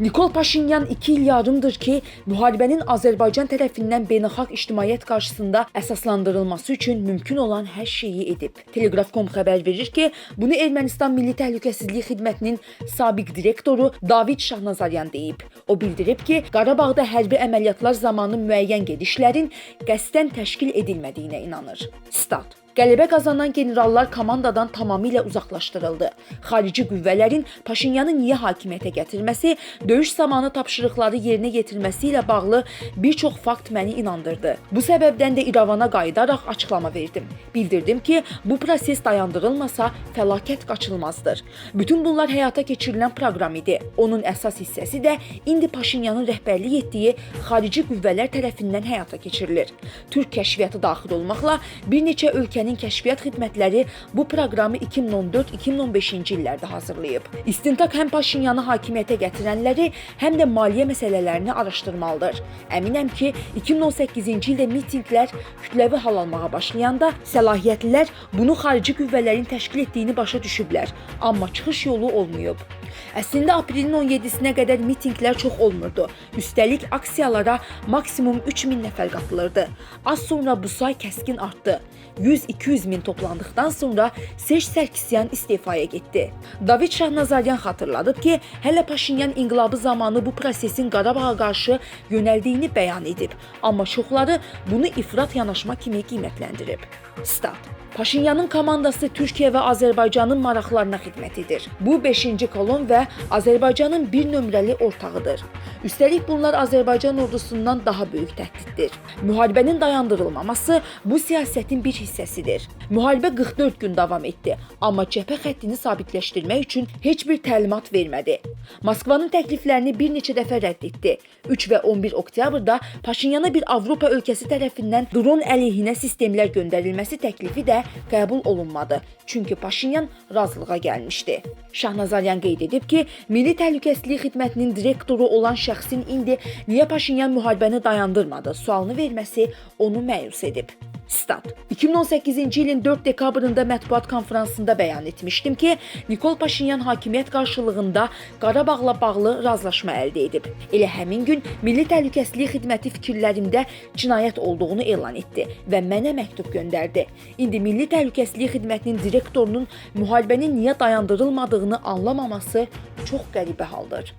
Nikol Paşinyan 2 il yarımdır ki, müharibənin Azərbaycan tərəfindən beynəlxalq ictimaiyyət qarşısında əsaslandırılması üçün mümkün olan hər şeyi edib. Telegraf.com xəbər verir ki, bunu Ermənistan Milli Təhlükəsizlik Xidmətinin sabiq direktoru David Şahnazaryan deyib. O bildirib ki, Qarabağda hərbi əməliyyatlar zamanı müəyyən gedişlərin qəsdən təşkil edilmədiyinə inanır. Stat Qələbə qazanan generallar komandadan tamamilə uzaqlaşdırıldı. Xarici qüvvələrin Paşinyanı niyə hakimiyyətə gətirməsi, döyüş zamanı tapşırıqları yerinə yetirməsi ilə bağlı bir çox fakt məni inandırdı. Bu səbəbdən də İrəvana qayıdaraq açıqlama verdim. Bildirdim ki, bu proses dayandırılmasa fəlakət qaçılmazdır. Bütün bunlar həyata keçirilən proqram idi. Onun əsas hissəsi də indi Paşinyanın rəhbərlik etdiyi xarici qüvvələr tərəfindən həyata keçirilir. Türk kəşfiyyatı daxil olmaqla bir neçə ölkənin kəşfiyyat xidmətləri bu proqramı 2014-2015-ci illərdə hazırlayıb. İstintaq həm Paşinyanı hakimiyyətə gətirənləri, həm də maliyyə məsələlərini araşdırmalıdır. Əminəm ki, 2018-ci ildə mitinqlər kütləvi hal almağa başlayanda səlahiyyətlilər bunu xarici qüvvələrin təşkil etdiyini başa düşüblər, amma çıxış yolu olmayıb. Əslində aprelin 17-sinə qədər mitinqlər çox olmurdu. Üstəlik aksiyalara maksimum 3000 nəfər qatılırdı. Az sonra bu say kəskin artdı. 100-200 min toplandıqdan sonra Serj Sərkisyan istifaya getdi. David Şahnazaryan xatırladıb ki, hələ Paşinyan inqilabı zamanı bu prosesin Qarabağa qarşı yönəldiyini bəyan edib, amma çoxları bunu ifrat yanaşma kimi qiymətləndirib. Stat Paşinyanın komandası Türkiyə və Azərbaycanın maraqlarına xidmət edir. Bu 5-ci kolon və Azərbaycanın bir nömrəli ortağıdır. Üstəlik bunlar Azərbaycan ordusundan daha böyük təhdiddir. Müharibənin dayandırılmaması bu siyasətin bir hissəsidir. Müharibə 44 gün davam etdi, amma cəbhə xəttini sabitləşdirmək üçün heç bir təlimat vermədi. Moskvanın təkliflərini bir neçə dəfə rədd etdi. 3 və 11 oktyabrda Paşinyana bir Avropa ölkəsi tərəfindən dron əleyhinə sistemlər göndərilməsi təklifi də qəbul olunmadı. Çünki Paşinyan razılığa gəlmişdi. Şahnazaryan qeyd edib ki, Milli Təhlükəsizlik Xidmətinin direktoru olan şəxsin indi niyə Paşinyan müharibəni dayandırmadı sualını verməsi onu məyus edib. Stat. 2018-ci ilin 4 dekabrında mətbuat konfransında bəyan etmişdim ki, Nikol Paşinyan hakimiyyət qarşılığında Qarabağla bağlı razılaşma əldə edib. Elə həmin gün Milli Təhlükəsizlik Xidməti fikirlərimdə cinayət olduğunu elan etdi və mənə məktub göndərdi. İndi Milli Təhlükəsizlik Xidmətinin direktorunun müharibənin niyə dayandırılmadığını anlamaması çox qəribə haldır.